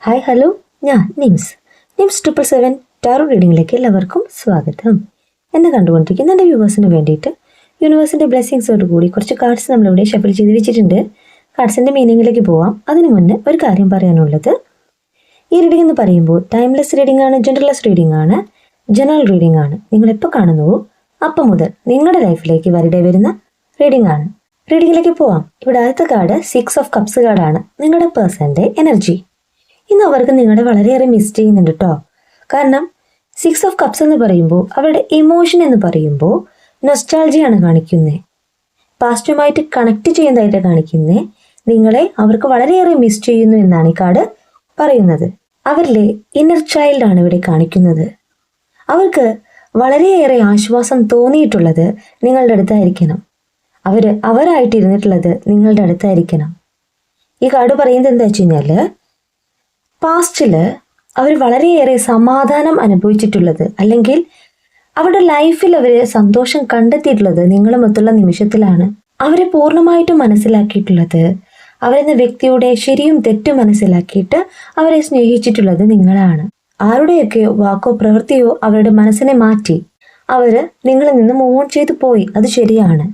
Hi hello ഞാൻ Nims. Nims triple seven tarot റീഡിങ്ങിലേക്ക് എല്ലാവർക്കും സ്വാഗതം. എന്നെ കണ്ടുകൊണ്ടിരിക്കുന്ന എന്റെ വ്യൂവേഴ്സിന് വേണ്ടിയിട്ട് യൂണിവേഴ്സിന്റെ ബ്ലെസ്സിങ്സോട് കൂടി കുറച്ച് കാർഡ്സ് നമ്മളിവിടെ ഷഫിൽ ചെയ്ത് വെച്ചിട്ടുണ്ട്. കാർഡ്സിന്റെ മീനിങ്ങിലേക്ക് പോവാം. അതിനു മുന്നേ ഒരു കാര്യം പറയാനുള്ളത്. ഈ റീഡിംഗ് എന്ന് പറയുമ്പോൾ ടൈംലെസ് റീഡിംഗ് ആണ് ജനറൽലെസ് റീഡിംഗ് ആണ് ജനറൽ റീഡിംഗ് ആണ്. നിങ്ങൾ എപ്പോൾ കാണുന്നുവോ അപ്പം മുതൽ നിങ്ങളുടെ ലൈഫിലേക്ക് വരിടെ വരുന്ന റീഡിംഗ് ആണ്. റീഡിങ്ങിലേക്ക് പോവാം. ഇവിടെ ആദ്യത്തെ കാർഡ് സിക്സ് ഓഫ് കപ്സ് കാർഡാണ് നിങ്ങളുടെ പേഴ്സന്റെ എനർജി ഇന്ന് അവർക്ക് നിങ്ങളെ വളരെയേറെ മിസ് ചെയ്യുന്നുണ്ട് കേട്ടോ കാരണം സിക്സ് ഓഫ് കപ്സ് എന്ന് പറയുമ്പോൾ അവരുടെ ഇമോഷൻ എന്ന് പറയുമ്പോൾ നൊസ്റ്റാൾജിയാണ് കാണിക്കുന്നത് പാസ്റ്റുമായിട്ട് കണക്ട് ചെയ്യുന്നതായിട്ട് കാണിക്കുന്നത് നിങ്ങളെ അവർക്ക് വളരെയേറെ മിസ് ചെയ്യുന്നു എന്നാണ് ഈ കാർഡ് പറയുന്നത്. അവരിലെ ഇന്നർ ചൈൽഡ് ആണ് ഇവിടെ കാണിക്കുന്നത്. അവർക്ക് വളരെയേറെ ആശ്വാസം തോന്നിയിട്ടുള്ളത് നിങ്ങളുടെ അടുത്തായിരിക്കണം. അവർ അവരായിട്ട് ഇരുന്നിട്ടുള്ളത് നിങ്ങളുടെ അടുത്തായിരിക്കണം. ഈ കാർഡ് പറയുന്നത് എന്താ വെച്ച് കഴിഞ്ഞാൽ പാസ്റ്റിൽ അവർ വളരെയേറെ സമാധാനം അനുഭവിച്ചിട്ടുള്ളത്. അല്ലെങ്കിൽ അവരുടെ ലൈഫിൽ അവർ സന്തോഷം കണ്ടെത്തിയിട്ടുള്ളത് നിങ്ങളുമൊത്തുള്ള നിമിഷത്തിലാണ്. അവരെ പൂർണമായിട്ടും മനസ്സിലാക്കിയിട്ടുള്ളത് അവരെന്ന വ്യക്തിയുടെ ശരിയും തെറ്റും മനസ്സിലാക്കിയിട്ട് അവരെ സ്നേഹിച്ചിട്ടുള്ളത് നിങ്ങളാണ്. ആരുടെയൊക്കെ വാക്കോ പ്രവൃത്തിയോ അവരുടെ മനസ്സിനെ മാറ്റി അവർ നിങ്ങളിൽ നിന്ന് മൂവ് ഓൺ ചെയ്തു പോയി അത് ശരിയാണ്.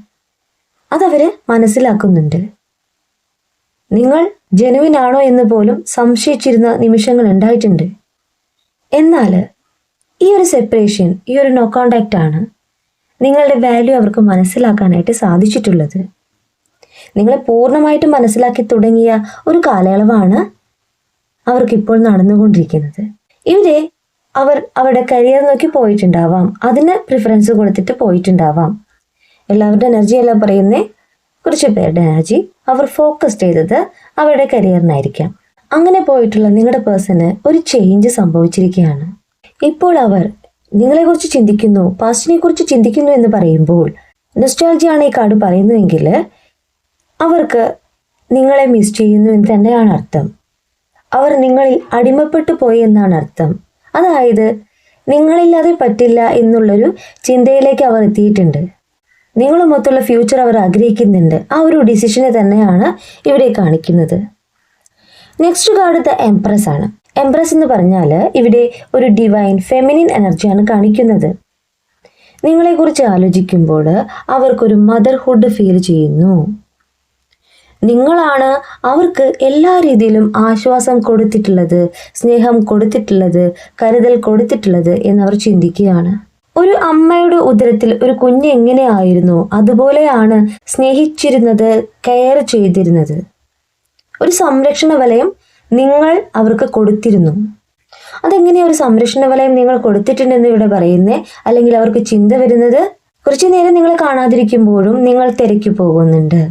അതവര് മനസ്സിലാക്കുന്നുണ്ട്. നിങ്ങൾ ജനുവിനാണോ എന്ന് പോലും സംശയിച്ചിരുന്ന നിമിഷങ്ങൾ ഉണ്ടായിട്ടുണ്ട്. എന്നാൽ ഈ ഒരു സെപ്പറേഷൻ ഈ ഒരു നോ കോണ്ടാക്റ്റ് ആണ് നിങ്ങളുടെ വാല്യൂ അവർക്ക് മനസ്സിലാക്കാനായിട്ട് സാധിച്ചിട്ടുള്ളത്. നിങ്ങളെ പൂർണമായിട്ട് മനസ്സിലാക്കി തുടങ്ങിയ ഒരു കാലയളവാണ് അവർക്കിപ്പോൾ നടന്നുകൊണ്ടിരിക്കുന്നത്. ഇവിടെ അവർ അവരുടെ കരിയർ നോക്കി പോയിട്ടുണ്ടാവാം. അതിന് പ്രിഫറൻസ് കൊടുത്തിട്ട് പോയിട്ടുണ്ടാവാം. എല്ലാവരുടെ എനർജി എല്ലാം പറയുന്നേ കുറച്ച് പേരുടെ എനർജി അവർ ഫോക്കസ് ചെയ്തത് അവരുടെ കരിയറിനായിരിക്കാം അങ്ങനെ പോയിട്ടുള്ള നിങ്ങളുടെ പേഴ്സണ് ഒരു ചേഞ്ച് സംഭവിച്ചിരിക്കുകയാണ്. ഇപ്പോൾ അവർ നിങ്ങളെക്കുറിച്ച് ചിന്തിക്കുന്നു പാസ്റ്റിനെ കുറിച്ച് ചിന്തിക്കുന്നു എന്ന് പറയുമ്പോൾ നൊസ്റ്റാൾജിയാണ് ഈ കാർഡ് പറയുന്നതെങ്കിൽ അവർക്ക് നിങ്ങളെ മിസ് ചെയ്യുന്നു എന്ന് തന്നെയാണ് അർത്ഥം. അവർ നിങ്ങളിൽ അടിമപ്പെട്ടു പോയി എന്നാണ് അർത്ഥം. അതായത് നിങ്ങളില്ലാതെ പറ്റില്ല എന്നുള്ളൊരു ചിന്തയിലേക്ക് അവർ എത്തിയിട്ടുണ്ട്. നിങ്ങളുമൊത്തുള്ള ഫ്യൂച്ചർ അവർ ആഗ്രഹിക്കുന്നുണ്ട്. ആ ഒരു ഡിസിഷനെ തന്നെയാണ് ഇവിടെ കാണിക്കുന്നത്. നെക്സ്റ്റ് കാർഡ് ദ എംപ്രസ് ആണ്. എംപ്രസ് എന്ന് പറഞ്ഞാൽ ഇവിടെ ഒരു ഡിവൈൻ ഫെമിനിൻ എനർജിയാണ് കാണിക്കുന്നത്. നിങ്ങളെക്കുറിച്ച് ആലോചിക്കുമ്പോൾ അവർക്കൊരു മദർഹുഡ് ഫീൽ ചെയ്യുന്നു. നിങ്ങളാണ് അവർക്ക് എല്ലാ രീതിയിലും ആശ്വാസം കൊടുത്തിട്ടുള്ളത് സ്നേഹം കൊടുത്തിട്ടുള്ളത് കരുതൽ കൊടുത്തിട്ടുള്ളത് എന്നവർ ചിന്തിക്കുകയാണ്. ഒരു അമ്മയുടെ ഉദരത്തിൽ ഒരു കുഞ്ഞ് എങ്ങനെയായിരുന്നു? അതുപോലെയാണ് സ്നേഹിച്ചിരുന്നത് കെയർ ചെയ്തിരുന്നത്. ഒരു സംരക്ഷണ വലയം നിങ്ങൾ അവർക്ക് കൊടുത്തിരുന്നു. അതെങ്ങനെയാ ഒരു സംരക്ഷണ വലയം നിങ്ങൾ കൊടുത്തിട്ടുണ്ടെന്ന് ഇവിടെ പറയുന്നേ? അല്ലെങ്കിൽ അവർക്ക് ചിന്ത വരുന്നത്? കുറച്ചു നേരം നിങ്ങളെ കാണാതിരിക്കുമ്പോഴും നിങ്ങൾ തിരക്കി പോകുന്നുണ്ട്.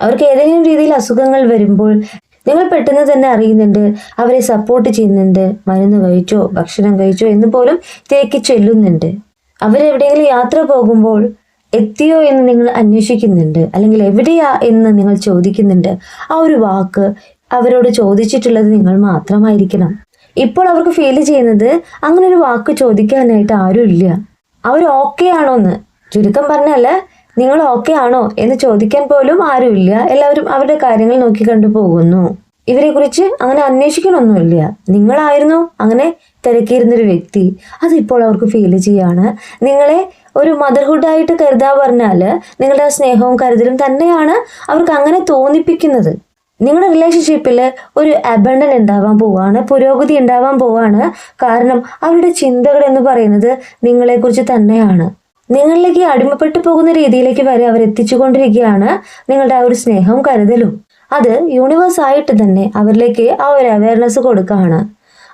അവർക്ക് ഏതെങ്കിലും രീതിയിൽ അസുഖങ്ങൾ വരുമ്പോൾ നിങ്ങൾ പെട്ടെന്ന് തന്നെ അറിയുന്നുണ്ട് അവരെ സപ്പോർട്ട് ചെയ്യുന്നുണ്ട് മരുന്ന് കഴിച്ചോ ഭക്ഷണം കഴിച്ചോ എന്ന് പോലും തേക്കി ചെല്ലുന്നുണ്ട്. അവരെവിടെയെങ്കിലും യാത്ര പോകുമ്പോൾ എത്തിയോ എന്ന് നിങ്ങൾ അന്വേഷിക്കുന്നുണ്ട് അല്ലെങ്കിൽ എവിടെയാ എന്ന് നിങ്ങൾ ചോദിക്കുന്നുണ്ട്. ആ ഒരു വാക്ക് അവരോട് ചോദിച്ചിട്ടുള്ളത് നിങ്ങൾ മാത്രമായിരിക്കണം. ഇപ്പോൾ അവർക്ക് ഫീൽ ചെയ്യുന്നത് അങ്ങനെ ഒരു വാക്ക് ചോദിക്കാനായിട്ട് ആരും ഇല്ല അവർ ഓക്കെ ആണോ എന്ന് ചുരുക്കം പറഞ്ഞാൽ നിങ്ങൾ ഓക്കെ ആണോ എന്ന് ചോദിക്കാൻ പോലും ആരുമില്ല. എല്ലാവരും അവരുടെ കാര്യങ്ങൾ നോക്കി കണ്ടു പോകുന്നു. ഇവരെ കുറിച്ച് അങ്ങനെ അന്വേഷിക്കണമൊന്നുമില്ല നിങ്ങളായിരുന്നു അങ്ങനെ തിരക്കിയിരുന്നൊരു വ്യക്തി. അതിപ്പോൾ അവർക്ക് ഫീൽ ചെയ്യാണ്. നിങ്ങളെ ഒരു മദർഹുഡായിട്ട് കരുതാ പറഞ്ഞാൽ നിങ്ങളുടെ ആ സ്നേഹവും കരുതലും തന്നെയാണ് അവർക്ക് അങ്ങനെ തോന്നിപ്പിക്കുന്നത്. നിങ്ങളുടെ റിലേഷൻഷിപ്പിൽ ഒരു അബണ്ടൻ ഉണ്ടാവാൻ പോവാണ് പുരോഗതി ഉണ്ടാവാൻ പോവാണ്. കാരണം അവരുടെ ചിന്തകൾ എന്ന് പറയുന്നത് നിങ്ങളെക്കുറിച്ച് തന്നെയാണ്. നിങ്ങളിലേക്ക് അടിമപ്പെട്ടു പോകുന്ന രീതിയിലേക്ക് വരെ അവർ എത്തിച്ചുകൊണ്ടിരിക്കുകയാണ് നിങ്ങളുടെ ആ ഒരു സ്നേഹവും കരുതലും. അത് യൂണിവേഴ്സ് ആയിട്ട് തന്നെ അവരിലേക്ക് ആ ഒരു അവയർനെസ് കൊടുക്കുകയാണ്.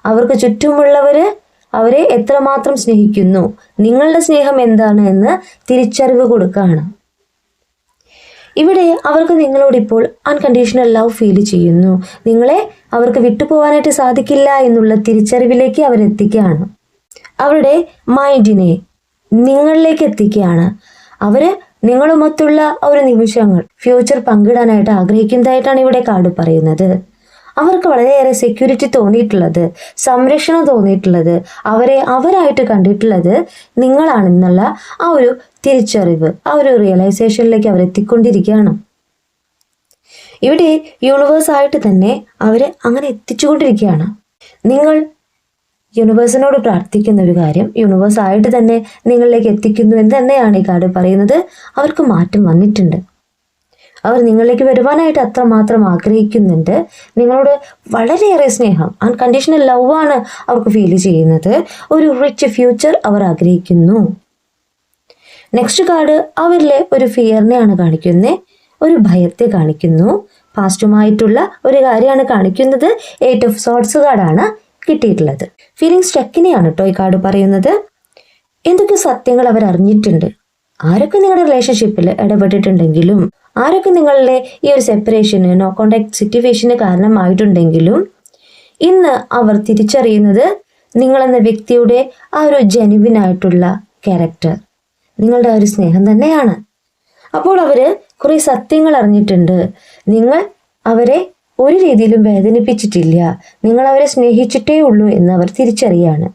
അവർക്ക് ചുറ്റുമുള്ളവര് അവരെ എത്രമാത്രം സ്നേഹിക്കുന്നു നിങ്ങളുടെ സ്നേഹം എന്താണ് എന്ന് തിരിച്ചറിവ് കൊടുക്കുകയാണ്. ഇവിടെ അവർക്ക് നിങ്ങളോട് ഇപ്പോൾ അൺകണ്ടീഷണൽ ലവ് ഫീൽ ചെയ്യുന്നു. നിങ്ങളെ അവർക്ക് വിട്ടുപോകാനായിട്ട് സാധിക്കില്ല എന്നുള്ള തിരിച്ചറിവിലേക്ക് അവരെത്തിക്കുകയാണ് അവരുടെ മൈൻഡിനെ നിങ്ങളിലേക്ക് എത്തിക്കുകയാണ്. അവർ നിങ്ങളുമൊത്തുള്ള ഒരു നിമിഷങ്ങൾ ഫ്യൂച്ചർ പങ്കിടാനായിട്ട് ആഗ്രഹിക്കുന്നതായിട്ടാണ് ഇവിടെ കാർഡ് പറയുന്നത്. അവർക്ക് വളരെയേറെ സെക്യൂരിറ്റി തോന്നിയിട്ടുള്ളത് സംരക്ഷണം തോന്നിയിട്ടുള്ളത് അവരെ അവരായിട്ട് കണ്ടിട്ടുള്ളത് നിങ്ങളാണെന്നുള്ള ആ ഒരു തിരിച്ചറിവ് ആ ഒരു റിയലൈസേഷനിലേക്ക് അവർ എത്തിക്കൊണ്ടിരിക്കുകയാണ്. ഇവിടെ യൂണിവേഴ്സായിട്ട് തന്നെ അവരെ അങ്ങനെ എത്തിച്ചുകൊണ്ടിരിക്കുകയാണ്. നിങ്ങൾ യൂണിവേഴ്സിനോട് പ്രാർത്ഥിക്കുന്ന ഒരു കാര്യം യൂണിവേഴ്സ് ആയിട്ട് തന്നെ നിങ്ങളിലേക്ക് എത്തിക്കുന്നു എന്ന് തന്നെയാണ് ഈ കാർഡ് പറയുന്നത്. അവർക്ക് മാറ്റം വന്നിട്ടുണ്ട്. അവർ നിങ്ങളിലേക്ക് വരുവാനായിട്ട് അത്രമാത്രം ആഗ്രഹിക്കുന്നുണ്ട്. നിങ്ങളോട് വളരെയേറെ സ്നേഹം അൺകണ്ടീഷണൽ ലവ് ആണ് അവർക്ക് ഫീൽ ചെയ്യുന്നത്. ഒരു റിച്ച് ഫ്യൂച്ചർ അവർ ആഗ്രഹിക്കുന്നു. നെക്സ്റ്റ് കാർഡ് അവരിലെ ഒരു ഫിയറിനെയാണ് കാണിക്കുന്നത്. ഒരു ഭയത്തെ കാണിക്കുന്നു. പാസ്റ്റുമായിട്ടുള്ള ഒരു കാര്യമാണ് കാണിക്കുന്നത്. എയ്റ്റ് ഓഫ് സോട്ട്സ് കാർഡാണ് കിട്ടിയിട്ടുള്ളത്. ഫീലിംഗ് സ്റ്റക്കിനെയാണ് കേട്ടോ ഈ കാർഡ് പറയുന്നത്. എന്തൊക്കെ സത്യങ്ങൾ അവർ അറിഞ്ഞിട്ടുണ്ട്? ആരൊക്കെ നിങ്ങളുടെ റിലേഷൻഷിപ്പിൽ ഇടപെട്ടിട്ടുണ്ടെങ്കിലും ആരൊക്കെ നിങ്ങളുടെ ഈ ഒരു സെപ്പറേഷന് നോ കോണ്ടാക്ട് സിറ്റുവേഷന് കാരണമായിട്ടുണ്ടെങ്കിലും ഇന്ന് അവർ തിരിച്ചറിയുന്നത് നിങ്ങളെന്ന വ്യക്തിയുടെ ആ ഒരു ജെനുവിൻ ആയിട്ടുള്ള ക്യാരക്ടർ നിങ്ങളുടെ ആ ഒരു സ്നേഹം തന്നെയാണ്. അപ്പോൾ അവർ കുറേ സത്യങ്ങൾ അറിഞ്ഞിട്ടുണ്ട്. നിങ്ങൾ അവരെ ഒരു രീതിയിലും വേദനിപ്പിച്ചിട്ടില്ല. നിങ്ങൾ അവരെ സ്നേഹിച്ചിട്ടേ ഉള്ളൂ എന്ന് അവർ തിരിച്ചറിയാണ്.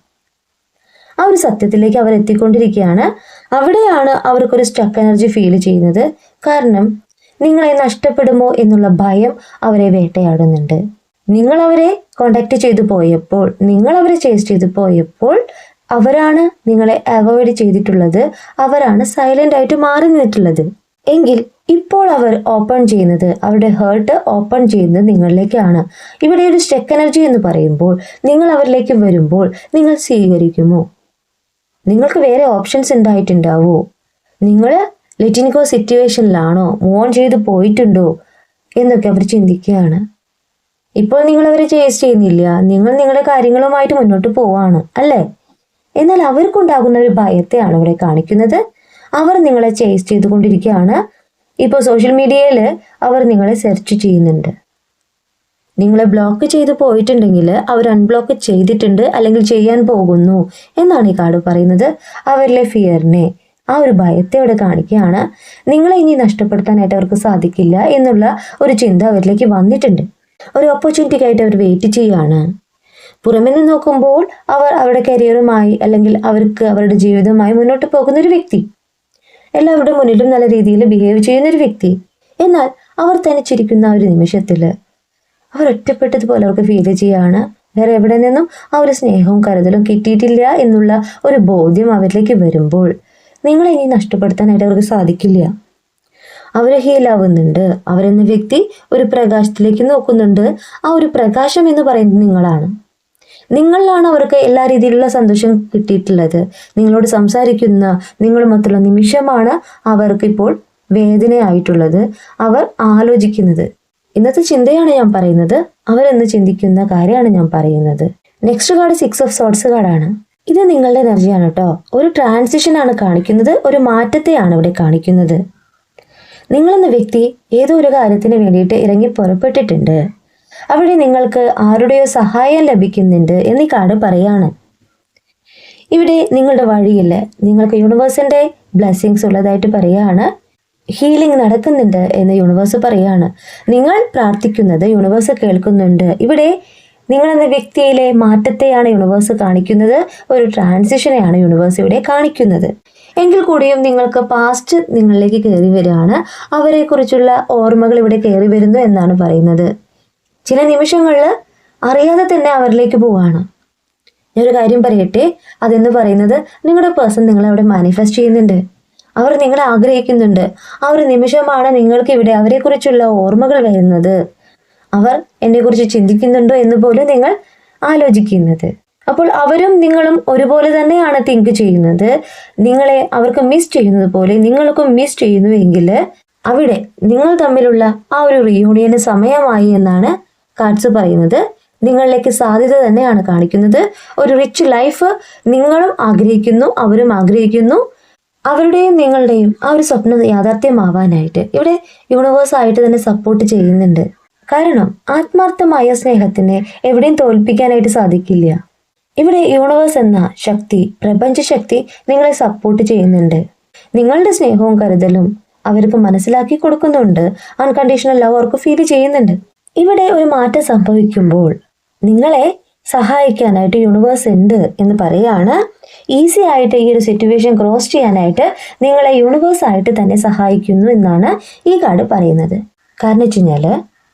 ആ ഒരു സത്യത്തിലേക്ക് അവർ എത്തിക്കൊണ്ടിരിക്കുകയാണ്. അവിടെയാണ് അവർക്കൊരു സ്റ്റക്ക് എനർജി ഫീൽ ചെയ്യുന്നത്. കാരണം നിങ്ങളെ നഷ്ടപ്പെടുമോ എന്നുള്ള ഭയം അവരെ വേട്ടയാടുന്നുണ്ട്. നിങ്ങൾ അവരെ കോണ്ടാക്ട് ചെയ്തു പോയപ്പോൾ നിങ്ങൾ അവരെ ചേസ് ചെയ്തു പോയപ്പോൾ അവരാണ് നിങ്ങളെ അവോയ്ഡ് ചെയ്തിട്ടുള്ളത്. അവരാണ് സൈലന്റ് ആയിട്ട് മാറി നിന്നിട്ടുള്ളത്. എങ്കിൽ ഇപ്പോൾ അവർ ഓപ്പൺ ചെയ്യുന്നത് അവരുടെ ഹേർട്ട് ഓപ്പൺ ചെയ്യുന്നത് നിങ്ങളിലേക്കാണ്. ഇവിടെ ഒരു സ്റ്റെക്ക് എനർജി എന്ന് പറയുമ്പോൾ നിങ്ങൾ അവരിലേക്ക് വരുമ്പോൾ നിങ്ങൾ സ്വീകരിക്കുമോ? നിങ്ങൾക്ക് വേറെ ഓപ്ഷൻസ് ഉണ്ടായിട്ടുണ്ടാവോ? നിങ്ങൾ ലെറ്റിനിക്കോ സിറ്റുവേഷനിലാണോ മൂവ് ഓൺ ചെയ്ത് പോയിട്ടുണ്ടോ? എന്നൊക്കെ അവർ ചിന്തിക്കുകയാണ്. ഇപ്പോൾ നിങ്ങൾ അവരെ ചേസ് ചെയ്യുന്നില്ല. നിങ്ങൾ നിങ്ങളുടെ കാര്യങ്ങളുമായിട്ട് മുന്നോട്ട് പോവാണ് അല്ലേ? എന്നാൽ അവർക്കുണ്ടാകുന്ന ഒരു ഭയത്തെയാണ് ഇവിടെ കാണിക്കുന്നത്. അവർ നിങ്ങളെ ചേസ് ചെയ്തുകൊണ്ടിരിക്കുകയാണ്. ഇപ്പോൾ സോഷ്യൽ മീഡിയയിൽ അവർ നിങ്ങളെ സെർച്ച് ചെയ്യുന്നുണ്ട്. നിങ്ങളെ ബ്ലോക്ക് ചെയ്ത് പോയിട്ടുണ്ടെങ്കിൽ അവർ അൺബ്ലോക്ക് ചെയ്തിട്ടുണ്ട് അല്ലെങ്കിൽ ചെയ്യാൻ പോകുന്നു എന്നാണ് ഈ കാർഡ് പറയുന്നത്. അവരിലെ ഫിയറിനെ ആ ഒരു ഭയത്തെ അവിടെ കാണിക്കുകയാണ്. നിങ്ങളെ ഇനി നഷ്ടപ്പെടുത്താനായിട്ട് അവർക്ക് സാധിക്കില്ല എന്നുള്ള ഒരു ചിന്ത അവരിലേക്ക് വന്നിട്ടുണ്ട്. ഒരു ഓപ്പർച്യൂണിറ്റിക്കായിട്ട് അവർ വെയിറ്റ് ചെയ്യുകയാണ് പുറമെ നിന്ന് നോക്കുമ്പോൾ അവർ അവരുടെ കരിയറുമായി അല്ലെങ്കിൽ അവർക്ക് അവരുടെ ജീവിതവുമായി മുന്നോട്ട് പോകുന്ന ഒരു വ്യക്തി. എല്ലാവരുടെ മുന്നിലും നല്ല രീതിയിൽ ബിഹേവ് ചെയ്യുന്ന ഒരു വ്യക്തി. എന്നാൽ അവർ തനിച്ചിരിക്കുന്ന ഒരു നിമിഷത്തിൽ അവർ ഒറ്റപ്പെട്ടതുപോലെ അവർക്ക് ഫീൽ ചെയ്യാണ്. വേറെ എവിടെ നിന്നും ആ ഒരു സ്നേഹവും കരുതലും കിട്ടിയിട്ടില്ല എന്നുള്ള ഒരു ബോധ്യം അവരിലേക്ക് വരുമ്പോൾ നിങ്ങളെ ഇനി നഷ്ടപ്പെടുത്താനായിട്ട് അവർക്ക് സാധിക്കില്ല. അവർ ഹീലാവുന്നുണ്ട് അവരെന്ന വ്യക്തി ഒരു പ്രകാശത്തിലേക്ക് നോക്കുന്നുണ്ട്. ആ ഒരു പ്രകാശം എന്ന് പറയുന്നത് നിങ്ങളാണ്. നിങ്ങളിലാണ് അവർക്ക് എല്ലാ രീതിയിലുള്ള സന്തോഷം കിട്ടിയിട്ടുള്ളത്. നിങ്ങളോട് സംസാരിക്കുന്ന നിങ്ങളുമൊത്തുള്ള നിമിഷമാണ് അവർക്ക് ഇപ്പോൾ വേദനയായിട്ടുള്ളത്. അവർ ആലോചിക്കുന്നത്. ഇന്നത്തെ ചിന്തയാണ് ഞാൻ പറയുന്നത്. അവരെന്ന് ചിന്തിക്കുന്ന കാര്യമാണ് ഞാൻ പറയുന്നത്. Next card six of swords കാർഡാണ് ഇത് നിങ്ങളുടെ എനർജിയാണ് കേട്ടോ ഒരു ട്രാൻസിഷൻ ആണ് കാണിക്കുന്നത്. ഒരു മാറ്റത്തെയാണ് ഇവിടെ കാണിക്കുന്നത്. നിങ്ങളെന്ന വ്യക്തി ഏതോ ഒരു കാര്യത്തിന് വേണ്ടിയിട്ട് ഇറങ്ങി പുറപ്പെട്ടിട്ടുണ്ട്. അവിടെ നിങ്ങൾക്ക് ആരുടെയോ സഹായം ലഭിക്കുന്നുണ്ട് എന്നീ കാർഡ് പറയാണ്. ഇവിടെ നിങ്ങളുടെ വഴിയിൽ നിങ്ങൾക്ക് യൂണിവേഴ്സിന്റെ ബ്ലെസ്സിങ്സ് ഉള്ളതായിട്ട് പറയുകയാണ് ഹീലിംഗ് നടക്കുന്നുണ്ട് എന്ന് യൂണിവേഴ്സ് പറയാണ്. നിങ്ങൾ പ്രാർത്ഥിക്കുന്നത് യൂണിവേഴ്സ് കേൾക്കുന്നുണ്ട്. ഇവിടെ നിങ്ങൾ എന്ന വ്യക്തിയിലെ മാറ്റത്തെയാണ് യൂണിവേഴ്സ് കാണിക്കുന്നത്. ഒരു ട്രാൻസിഷനെയാണ് യൂണിവേഴ്സ് ഇവിടെ കാണിക്കുന്നത്. എങ്കിൽ കൂടിയും നിങ്ങൾക്ക് പാസ്റ്റ് നിങ്ങളിലേക്ക് കയറി വരികയാണ്. അവരെക്കുറിച്ചുള്ള ഓർമ്മകൾ ഇവിടെ കയറി വരുന്നു എന്നാണ് പറയുന്നത്. ചില നിമിഷങ്ങളിൽ അറിയാതെ തന്നെ അവരിലേക്ക് പോവാണ്. ഞാനൊരു കാര്യം പറയട്ടെ? അതെന്ന് പറയുന്നത് നിങ്ങളുടെ പേഴ്സൺ നിങ്ങളെ അവിടെ മാനിഫെസ്റ്റ് ചെയ്യുന്നുണ്ട്. അവർ നിങ്ങളെ ആഗ്രഹിക്കുന്നുണ്ട്. ആ ഒരു നിമിഷമാണ് നിങ്ങൾക്ക് ഇവിടെ അവരെക്കുറിച്ചുള്ള ഓർമ്മകൾ വരുന്നത്. അവർ എന്നെക്കുറിച്ച് ചിന്തിക്കുന്നുണ്ടോ എന്ന് പോലും നിങ്ങൾ ആലോചിക്കുന്നത്. അപ്പോൾ അവരും നിങ്ങളും ഒരുപോലെ തന്നെയാണ് തിങ്ക് ചെയ്യുന്നത്. നിങ്ങളെ അവർക്ക് മിസ് ചെയ്യുന്നത് പോലെ നിങ്ങൾക്കും മിസ് ചെയ്യുന്നുവെങ്കിൽ അവിടെ നിങ്ങൾ തമ്മിലുള്ള ആ ഒരു റിയൂണിയന് സമയമായി എന്നാണ് കാർഡ്സ് പറയുന്നത് നിങ്ങളിലേക്ക് സാധ്യത തന്നെയാണ് കാണിക്കുന്നത്. ഒരു റിച്ച് ലൈഫ് നിങ്ങളും ആഗ്രഹിക്കുന്നു അവരും ആഗ്രഹിക്കുന്നു. അവരുടെയും നിങ്ങളുടെയും ആ ഒരു സ്വപ്നം യാഥാർത്ഥ്യമാവാനായിട്ട് ഇവിടെ യൂണിവേഴ്സ് ആയിട്ട് തന്നെ സപ്പോർട്ട് ചെയ്യുന്നുണ്ട്. കാരണം ആത്മാർത്ഥമായ സ്നേഹത്തിനെ എവിടെയും തോൽപ്പിക്കാനായിട്ട് സാധിക്കില്ല. ഇവിടെ യൂണിവേഴ്സ് എന്ന ശക്തി പ്രപഞ്ച ശക്തി നിങ്ങളെ സപ്പോർട്ട് ചെയ്യുന്നുണ്ട്. നിങ്ങളുടെ സ്നേഹവും കരുതലും അവർക്ക് മനസ്സിലാക്കി കൊടുക്കുന്നുണ്ട്. അൺകണ്ടീഷണൽ ലവ് അവർക്ക് ഫീൽ ചെയ്യുന്നുണ്ട്. ഇവിടെ ഒരു മാറ്റം സംഭവിക്കുമ്പോൾ നിങ്ങളെ സഹായിക്കാനായിട്ട് യൂണിവേഴ്സ് ഉണ്ട് എന്ന് പറയുകയാണ്. ഈസി ആയിട്ട് ഈ ഒരു സിറ്റുവേഷൻ ക്രോസ് ചെയ്യാനായിട്ട് നിങ്ങളെ യൂണിവേഴ്സ് ആയിട്ട് തന്നെ സഹായിക്കുന്നു എന്നാണ് ഈ കാർഡ് പറയുന്നത്. കാരണം വെച്ച് കഴിഞ്ഞാൽ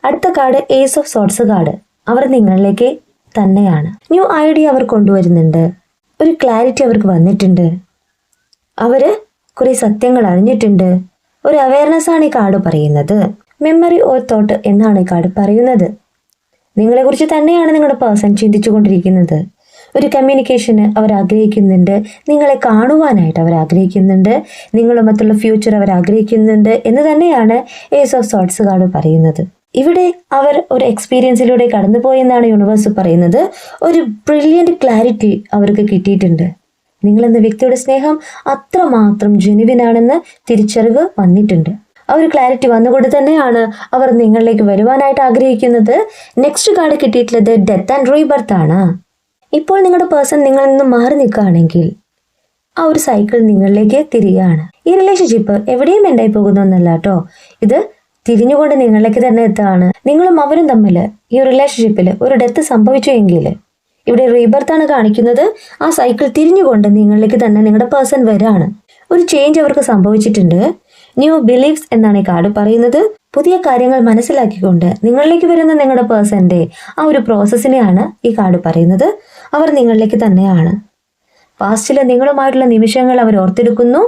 അടുത്ത card ace of swords card അവർ നിങ്ങളിലേക്ക് തന്നെയാണ്. ന്യൂ ഐഡിയ അവർ കൊണ്ടുവരുന്നുണ്ട്. ഒരു ക്ലാരിറ്റി അവർക്ക് വന്നിട്ടുണ്ട്. അവർ കുറെ സത്യങ്ങൾ അറിഞ്ഞിട്ടുണ്ട്. ഒരു അവയർനെസ് ആണ് ഈ കാർഡ് പറയുന്നത്. മെമ്മറി ഓർ തോട്ട് എന്നാണ് ഈ കാർഡ് പറയുന്നത്. നിങ്ങളെക്കുറിച്ച് തന്നെയാണ് നിങ്ങളുടെ പേഴ്സൺ ചിന്തിച്ചുകൊണ്ടിരിക്കുന്നത്. ഒരു കമ്മ്യൂണിക്കേഷന് അവർ ആഗ്രഹിക്കുന്നുണ്ട്. നിങ്ങളെ കാണുവാനായിട്ട് അവർ ആഗ്രഹിക്കുന്നുണ്ട്. നിങ്ങളുമൊത്തുള്ള ഫ്യൂച്ചർ അവർ ആഗ്രഹിക്കുന്നുണ്ട് എന്ന് തന്നെയാണ് ഏസ് ഓഫ് സോട്ട്സ് കാർഡ് പറയുന്നത്. ഇവിടെ അവർ ഒരു എക്സ്പീരിയൻസിലൂടെ കടന്നുപോയെന്നാണ് യൂണിവേഴ്സ് പറയുന്നത്. ഒരു ബ്രില്യന്റ് ക്ലാരിറ്റി അവർക്ക് കിട്ടിയിട്ടുണ്ട്. നിങ്ങളെന്ന വ്യക്തിയുടെ സ്നേഹം അത്രമാത്രം ജെനുവിനാണെന്ന് തിരിച്ചറിവ് വന്നിട്ടുണ്ട്. ആ ഒരു ക്ലാരിറ്റി വന്നുകൊണ്ട് തന്നെയാണ് അവർ നിങ്ങളിലേക്ക് വരുവാനായിട്ട് ആഗ്രഹിക്കുന്നത്. നെക്സ്റ്റ് കാർഡ് കിട്ടിയിട്ടുള്ളത് ഡെത്ത് ആൻഡ് റീബർത്ത് ആണ്. ഇപ്പോൾ നിങ്ങളുടെ പേഴ്സൺ നിങ്ങളിൽ നിന്ന് മാറി നിൽക്കുകയാണെങ്കിൽ ആ ഒരു സൈക്കിൾ നിങ്ങളിലേക്ക് തിരികെയാണ് ഈ റിലേഷൻഷിപ്പ് എവിടെയും എൻഡായി പോകുന്നൊന്നല്ല കേട്ടോ. ഇത് തിരിഞ്ഞുകൊണ്ട് നിങ്ങളിലേക്ക് തന്നെ എത്തുകയാണ്. നിങ്ങളും അവരും തമ്മിൽ ഈ റിലേഷൻഷിപ്പിൽ ഒരു ഡെത്ത് സംഭവിച്ചു എങ്കിൽ ഇവിടെ റീബർത്താണ് കാണിക്കുന്നത്. ആ സൈക്കിൾ തിരിഞ്ഞുകൊണ്ട് നിങ്ങളിലേക്ക് തന്നെ നിങ്ങളുടെ പേഴ്സൺ വരാണ് ഒരു ചേഞ്ച് അവർക്ക് സംഭവിച്ചിട്ടുണ്ട്. ന്യൂ ബിലീഫ്സ് എന്നാണ് ഈ കാർഡ് പറയുന്നത്. പുതിയ കാര്യങ്ങൾ മനസ്സിലാക്കിക്കൊണ്ട് നിങ്ങളിലേക്ക് വരുന്ന നിങ്ങളുടെ പേഴ്സന്റെ ആ ഒരു പ്രോസസ്സിനെയാണ് ഈ കാർഡ് പറയുന്നത്. അവർ നിങ്ങളിലേക്ക് തന്നെയാണ്. പാസ്റ്റിൽ നിങ്ങളുമായിട്ടുള്ള നിമിഷങ്ങൾ അവർ ഓർത്തെടുക്കുന്നു.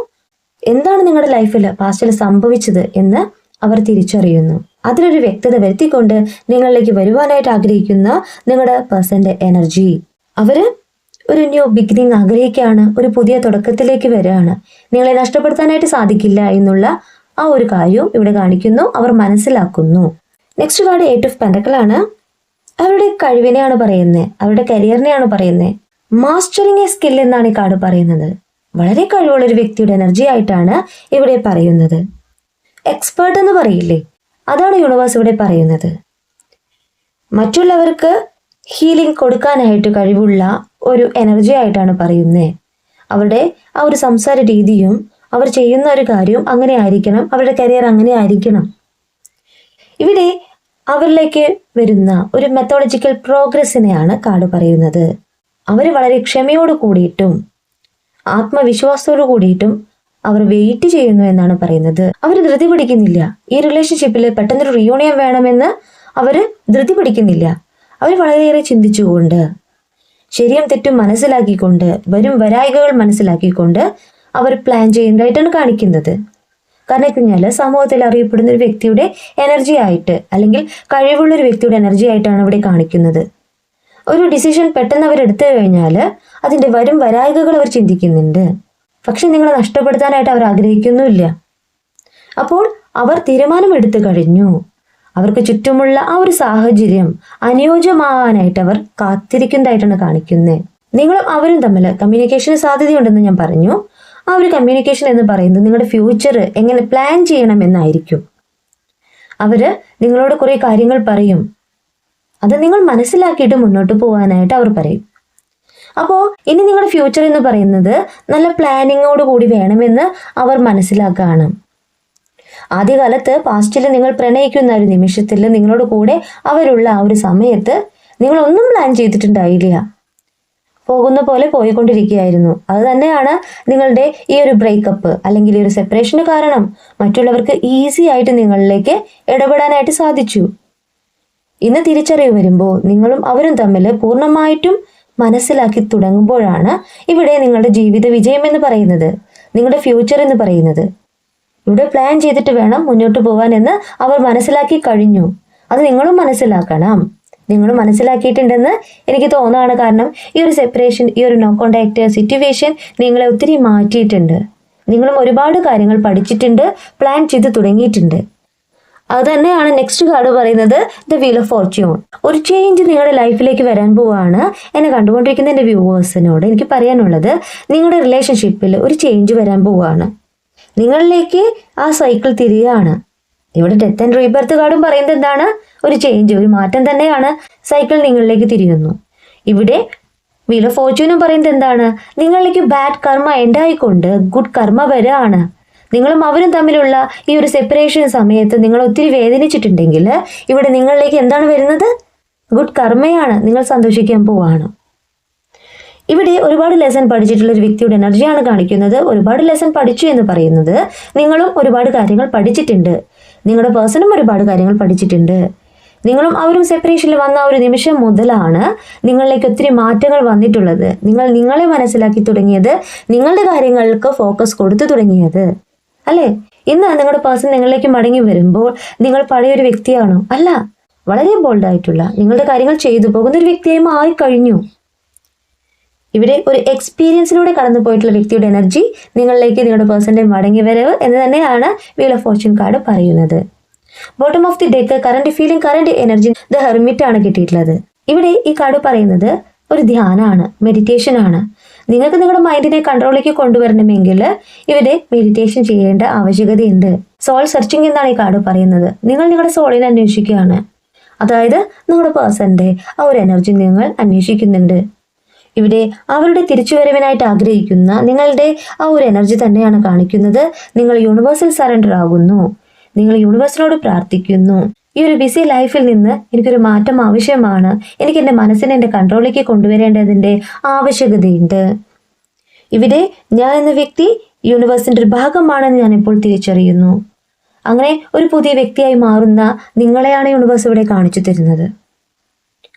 എന്താണ് നിങ്ങളുടെ ലൈഫിൽ പാസ്റ്റിൽ സംഭവിച്ചത് എന്ന് അവർ തിരിച്ചറിയുന്നു. അതിലൊരു വ്യക്തത വരുത്തിക്കൊണ്ട് നിങ്ങളിലേക്ക് വരുവാനായിട്ട് ആഗ്രഹിക്കുന്ന നിങ്ങളുടെ പേഴ്സന്റെ എനർജി അവർ ഒരു ന്യൂ ബിഗിനിങ് ആഗ്രഹിക്കുകയാണ് ഒരു പുതിയ തുടക്കത്തിലേക്ക് വരികയാണ്. നിങ്ങളെ നഷ്ടപ്പെടുത്താനായിട്ട് സാധിക്കില്ല എന്നുള്ള ആ ഒരു കാര്യവും ഇവിടെ കാണിക്കുന്നു അവർ മനസ്സിലാക്കുന്നു. നെക്സ്റ്റ് കാർഡ് എയ്റ്റ് ഓഫ് പെൻഡക്കളാണ് അവരുടെ കഴിവിനെയാണ് പറയുന്നത് അവരുടെ കരിയറിനെയാണ് പറയുന്നത് മാസ്റ്ററിങ് എ സ്കിൽ എന്നാണ് ഈ കാർഡ് പറയുന്നത്. വളരെ കഴിവുള്ള ഒരു വ്യക്തിയുടെ എനർജി ആയിട്ടാണ് ഇവിടെ പറയുന്നത്. എക്സ്പേർട്ട് എന്ന് പറയില്ലേ അതാണ് യൂണിവേഴ്സ് ഇവിടെ പറയുന്നത്. മറ്റുള്ളവർക്ക് ഹീലിംഗ് കൊടുക്കാനായിട്ട് കഴിവുള്ള ഒരു എനർജി ആയിട്ടാണ് പറയുന്നത് അവരുടെ ആ ഒരു സംസാര രീതിയും അവർ ചെയ്യുന്ന ഒരു കാര്യവും അങ്ങനെ ആയിരിക്കണം. അവരുടെ കരിയർ അങ്ങനെ ആയിരിക്കണം. ഇവിടെ അവരിലേക്ക് വരുന്ന ഒരു മെത്തോളജിക്കൽ പ്രോഗ്രസ്സിനെയാണ് കാട് പറയുന്നത്. അവർ വളരെ ക്ഷമയോട് കൂടിയിട്ടും ആത്മവിശ്വാസത്തോട് കൂടിയിട്ടും അവർ വെയിറ്റ് ചെയ്യുന്നു എന്നാണ് പറയുന്നത്. അവർ ധൃതി പിടിക്കുന്നില്ല. ഈ റിലേഷൻഷിപ്പിൽ പെട്ടെന്നൊരു റിയൂണിയൻ വേണമെന്ന് അവർ ധൃതി പിടിക്കുന്നില്ല. അവർ വളരെയേറെ ചിന്തിച്ചുകൊണ്ട് ശരിയും തെറ്റും മനസ്സിലാക്കിക്കൊണ്ട് വരും വരായികകൾ മനസ്സിലാക്കിക്കൊണ്ട് അവർ പ്ലാൻ ചെയ്യുന്നതായിട്ടാണ് കാണിക്കുന്നത്. കാരണം കഴിഞ്ഞാൽ സമൂഹത്തിൽ അറിയപ്പെടുന്ന ഒരു വ്യക്തിയുടെ എനർജി ആയിട്ട് അല്ലെങ്കിൽ കഴിവുള്ള ഒരു വ്യക്തിയുടെ എനർജി ആയിട്ടാണ് ഇവിടെ കാണിക്കുന്നത്. ഒരു ഡിസിഷൻ പെട്ടെന്ന് അവർ എടുത്തു കഴിഞ്ഞാൽ അതിന്റെ വരും വരായികകൾ അവർ ചിന്തിക്കുന്നുണ്ട്. പക്ഷെ നിങ്ങളെ നഷ്ടപ്പെടുത്താനായിട്ട് അവർ ആഗ്രഹിക്കുന്നുമില്ല. അപ്പോൾ അവർ തീരുമാനമെടുത്തു കഴിഞ്ഞു. അവർക്ക് ചുറ്റുമുള്ള ആ ഒരു സാഹചര്യം അനുയോജ്യമാവാനായിട്ട് അവർ കാത്തിരിക്കുന്നതായിട്ടാണ് കാണിക്കുന്നത്. നിങ്ങളും അവരും തമ്മിൽ കമ്മ്യൂണിക്കേഷന് സാധ്യതയുണ്ടെന്ന് ഞാൻ പറഞ്ഞു. ആ ഒരു കമ്മ്യൂണിക്കേഷൻ എന്ന് പറയുന്നത് നിങ്ങളുടെ ഫ്യൂച്ചർ എങ്ങനെ പ്ലാൻ ചെയ്യണം എന്നായിരിക്കും അവർ നിങ്ങളോട് കുറേ കാര്യങ്ങൾ പറയും. അത് നിങ്ങൾ മനസ്സിലാക്കിയിട്ട് മുന്നോട്ട് പോകാനായിട്ട് അവർ പറയും. അപ്പോൾ ഇനി നിങ്ങളുടെ ഫ്യൂച്ചർ എന്ന് പറയുന്നത് നല്ല പ്ലാനിങ്ങോട് കൂടി വേണമെന്ന് അവർ മനസ്സിലാക്കുകയാണ്. ആദ്യകാലത്ത് പാസ്റ്റിൽ നിങ്ങൾ പ്രണയിക്കുന്ന ഒരു നിമിഷത്തിൽ നിങ്ങളോട് കൂടെ അവരുള്ള ആ ഒരു സമയത്ത് നിങ്ങൾ ഒന്നും പ്ലാൻ ചെയ്തിട്ടുണ്ടായില്ല. പോകുന്ന പോലെ പോയിക്കൊണ്ടിരിക്കുകയായിരുന്നു. അത് തന്നെയാണ് നിങ്ങളുടെ ഈ ഒരു ബ്രേക്കപ്പ് അല്ലെങ്കിൽ ഈ ഒരു സെപ്പറേഷന് കാരണം. മറ്റുള്ളവർക്ക് ഈസി ആയിട്ട് നിങ്ങളിലേക്ക് ഇടപെടാനായിട്ട് സാധിച്ചു. ഇന്ന് തിരിച്ചറിവ് വരുമ്പോൾ നിങ്ങളും അവരും തമ്മിൽ പൂർണമായിട്ടും മനസ്സിലാക്കി തുടങ്ങുമ്പോഴാണ് ഇവിടെ നിങ്ങളുടെ ജീവിത വിജയം എന്ന് പറയുന്നത്. നിങ്ങളുടെ ഫ്യൂച്ചർ എന്ന് പറയുന്നത്. ഇവിടെ പ്ലാൻ ചെയ്തിട്ട് വേണം മുന്നോട്ട് പോകാൻ എന്ന് അവർ മനസ്സിലാക്കി കഴിഞ്ഞു. അത് നിങ്ങളും മനസ്സിലാക്കണം. നിങ്ങൾ മനസ്സിലാക്കിയിട്ടുണ്ടെന്ന് എനിക്ക് തോന്നുകയാണ് കാരണം ഈ ഒരു സെപ്പറേഷൻ ഈ ഒരു നോ കോണ്ടാക്ട് സിറ്റുവേഷൻ നിങ്ങളെ ഒത്തിരി മാറ്റിയിട്ടുണ്ട്. നിങ്ങളും ഒരുപാട് കാര്യങ്ങൾ പഠിച്ചിട്ടുണ്ട് പ്ലാൻ ചെയ്ത് തുടങ്ങിയിട്ടുണ്ട്. അത് തന്നെയാണ് നെക്സ്റ്റ് കാർഡ് പറയുന്നത് ദ വീൽ ഓഫ് ഫോർച്യൂൺ ഒരു ചേഞ്ച് നിങ്ങളുടെ ലൈഫിലേക്ക് വരാൻ പോവാണ് എന്നെ കണ്ടുകൊണ്ടിരിക്കുന്ന എന്റെ വ്യൂവേഴ്സിനോട് എനിക്ക് പറയാനുള്ളത് നിങ്ങളുടെ റിലേഷൻഷിപ്പിൽ ഒരു ചേഞ്ച് വരാൻ പോവാണ്. നിങ്ങളിലേക്ക് ആ സൈക്കിൾ തിരികാണ് ഇവിടെ ഡെത്ത് ആൻഡ് റീബർത്ത് കാർഡും പറയുന്നത് എന്താണ്? ഒരു ചേഞ്ച് ഒരു മാറ്റം തന്നെയാണ് സൈക്കിൾ നിങ്ങളിലേക്ക് തിരിയുന്നു. ഇവിടെ ഓഫ് ഫോർച്യൂനും പറയുന്നത് എന്താണ്? നിങ്ങളിലേക്ക് ബാഡ് കർമ്മ എൻഡായിക്കൊണ്ട് ഗുഡ് കർമ്മ വരാണ്. നിങ്ങളും അവരും തമ്മിലുള്ള ഈ ഒരു സെപ്പറേഷൻ സമയത്ത് നിങ്ങൾ ഒത്തിരി വേദനിച്ചിട്ടുണ്ടെങ്കിൽ ഇവിടെ നിങ്ങളിലേക്ക് എന്താണ് വരുന്നത്? ഗുഡ് കർമ്മയാണ് നിങ്ങൾ സന്തോഷിക്കാൻ പോവാണ്. ഇവിടെ ഒരുപാട് ലെസൺ പഠിച്ചിട്ടുള്ള ഒരു വ്യക്തിയുടെ എനർജിയാണ് കാണിക്കുന്നത്. ഒരുപാട് ലെസൺ പഠിച്ചു എന്ന് പറയുന്നത് നിങ്ങളും ഒരുപാട് കാര്യങ്ങൾ പഠിച്ചിട്ടുണ്ട്. നിങ്ങളുടെ പേഴ്സണും ഒരുപാട് കാര്യങ്ങൾ പഠിച്ചിട്ടുണ്ട്. നിങ്ങളും അവരും സെപ്പറേഷനിൽ വന്ന ഒരു നിമിഷം മുതലാണ് നിങ്ങളിലേക്ക് ഒത്തിരി മാറ്റങ്ങൾ വന്നിട്ടുള്ളത്. നിങ്ങൾ നിങ്ങളെ മനസ്സിലാക്കി തുടങ്ങിയത് നിങ്ങളുടെ കാര്യങ്ങൾക്ക് ഫോക്കസ് കൊടുത്തു തുടങ്ങിയത്. അല്ലേ? ഇന്ന് നിങ്ങളുടെ പേഴ്സൺ നിങ്ങളിലേക്ക് മടങ്ങി വരുമ്പോൾ നിങ്ങൾ പഴയൊരു വ്യക്തിയാണോ? അല്ല. വളരെ ബോൾഡായിട്ടുള്ള നിങ്ങളുടെ കാര്യങ്ങൾ ചെയ്തു പോകുന്ന ഒരു വ്യക്തിയായി മാറി കഴിഞ്ഞു ഇവിടെ ഒരു എക്സ്പീരിയൻസിലൂടെ കടന്നു പോയിട്ടുള്ള വ്യക്തിയുടെ എനർജി നിങ്ങളിലേക്ക് നിങ്ങളുടെ പേഴ്സന്റെ മടങ്ങി വരവ് എന്ന് തന്നെയാണ് വീൽ ഓഫ് ഫോർച്യൂൺ കാർഡ് പറയുന്നത്. Bottom of the deck current feeling current energy the hermit ആണ് കിട്ടിയിട്ടുള്ളത്. ഇവിടെ ഈ കാർഡ് പറയുന്നത് ഒരു ധ്യാനമാണ് മെഡിറ്റേഷൻ ആണ്. നിങ്ങൾക്ക് നിങ്ങളുടെ മൈൻഡിനെ കൺട്രോളിലേക്ക് കൊണ്ടുവരണമെങ്കിൽ ഇവിടെ മെഡിറ്റേഷൻ ചെയ്യേണ്ട ആവശ്യകതയുണ്ട്. സോൾ സെർച്ചിങ് എന്നാണ് ഈ കാർഡ് പറയുന്നത്. നിങ്ങൾ നിങ്ങളുടെ സോളിനെ അന്വേഷിക്കുകയാണ്. അതായത് നിങ്ങളുടെ പേഴ്സന്റെ ആ ഒരു എനർജി നിങ്ങൾ അന്വേഷിക്കുന്നുണ്ട്. ഇവിടെ അവരുടെ തിരിച്ചുവരവിനായിട്ട് ആഗ്രഹിക്കുന്ന നിങ്ങളുടെ ആ ഒരു എനർജി തന്നെയാണ് കാണിക്കുന്നത്. നിങ്ങൾ യൂണിവേഴ്സൽ സറണ്ടർ ആകുന്നു. നിങ്ങൾ യൂണിവേഴ്സിനോട് പ്രാർത്ഥിക്കുന്നു. ഈ ഒരു ബിസി ലൈഫിൽ നിന്ന് എനിക്കൊരു മാറ്റം ആവശ്യമാണ്. എനിക്ക് എന്റെ മനസ്സിനെ എന്റെ കൺട്രോളിലേക്ക് കൊണ്ടുവരേണ്ടതിന്റെ ആവശ്യകതയുണ്ട്. ഇവിടെ ഞാൻ എന്ന വ്യക്തി യൂണിവേഴ്സിന്റെ ഒരു ഭാഗമാണെന്ന് ഞാൻ ഇപ്പോൾ തിരിച്ചറിയുന്നു. അങ്ങനെ ഒരു പുതിയ വ്യക്തിയായി മാറുന്ന നിങ്ങളെയാണ് യൂണിവേഴ്സ് ഇവിടെ കാണിച്ചു തരുന്നത്.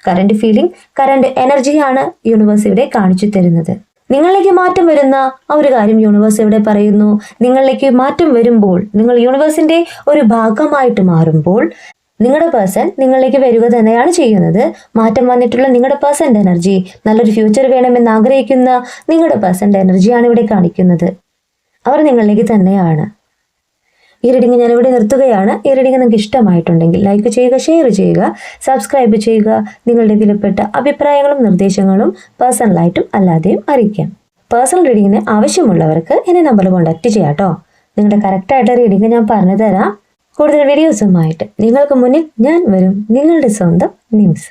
കറണ്ട് ഫീലിംഗ് കറണ്ട് എനർജിയാണ് യൂണിവേഴ്സ് ഇവിടെ കാണിച്ചു തരുന്നത്. നിങ്ങളിലേക്ക് മാറ്റം വരുന്ന ആ ഒരു കാര്യം യൂണിവേഴ്സ് ഇവിടെ പറയുന്നു. നിങ്ങളിലേക്ക് മാറ്റം വരുമ്പോൾ നിങ്ങൾ യൂണിവേഴ്സിന്റെ ഒരു ഭാഗമായിട്ട് മാറുമ്പോൾ നിങ്ങളുടെ പേഴ്സൺ നിങ്ങളിലേക്ക് വരിക തന്നെയാണ് ചെയ്യുന്നത്. മാറ്റം വന്നിട്ടുള്ള നിങ്ങളുടെ പേഴ്സന്റെ എനർജി നല്ലൊരു ഫ്യൂച്ചർ വേണമെന്ന് ആഗ്രഹിക്കുന്ന നിങ്ങളുടെ പേഴ്സന്റെ എനർജിയാണ് ഇവിടെ കാണിക്കുന്നത്. അവർ നിങ്ങളിലേക്ക് തന്നെയാണ്. ഈ റീഡിംഗ് ഞാൻ ഇവിടെ നിർത്തുകയാണ്. ഈ റീഡിംഗ് നിങ്ങൾക്ക് ഇഷ്ടമായിട്ടുണ്ടെങ്കിൽ ലൈക്ക് ചെയ്യുക ഷെയർ ചെയ്യുക സബ്സ്ക്രൈബ് ചെയ്യുക. നിങ്ങളുടെ വിലപ്പെട്ട അഭിപ്രായങ്ങളും നിർദ്ദേശങ്ങളും പേഴ്സണലായിട്ടും അല്ലാതെയും അറിയിക്കാം. പേഴ്സണൽ റീഡിങ്ങിന് ആവശ്യമുള്ളവർക്ക് എന്നെ നമ്പർ കോൺടാക്ട് ചെയ്യാം കേട്ടോ നിങ്ങളുടെ കറക്റ്റായിട്ട് റീഡിംഗ് ഞാൻ പറഞ്ഞു തരാം കൂടുതൽ വീഡിയോസുമായിട്ട് നിങ്ങൾക്ക് മുന്നിൽ ഞാൻ വരും. നിങ്ങളുടെ സ്വന്തം നിംസ്.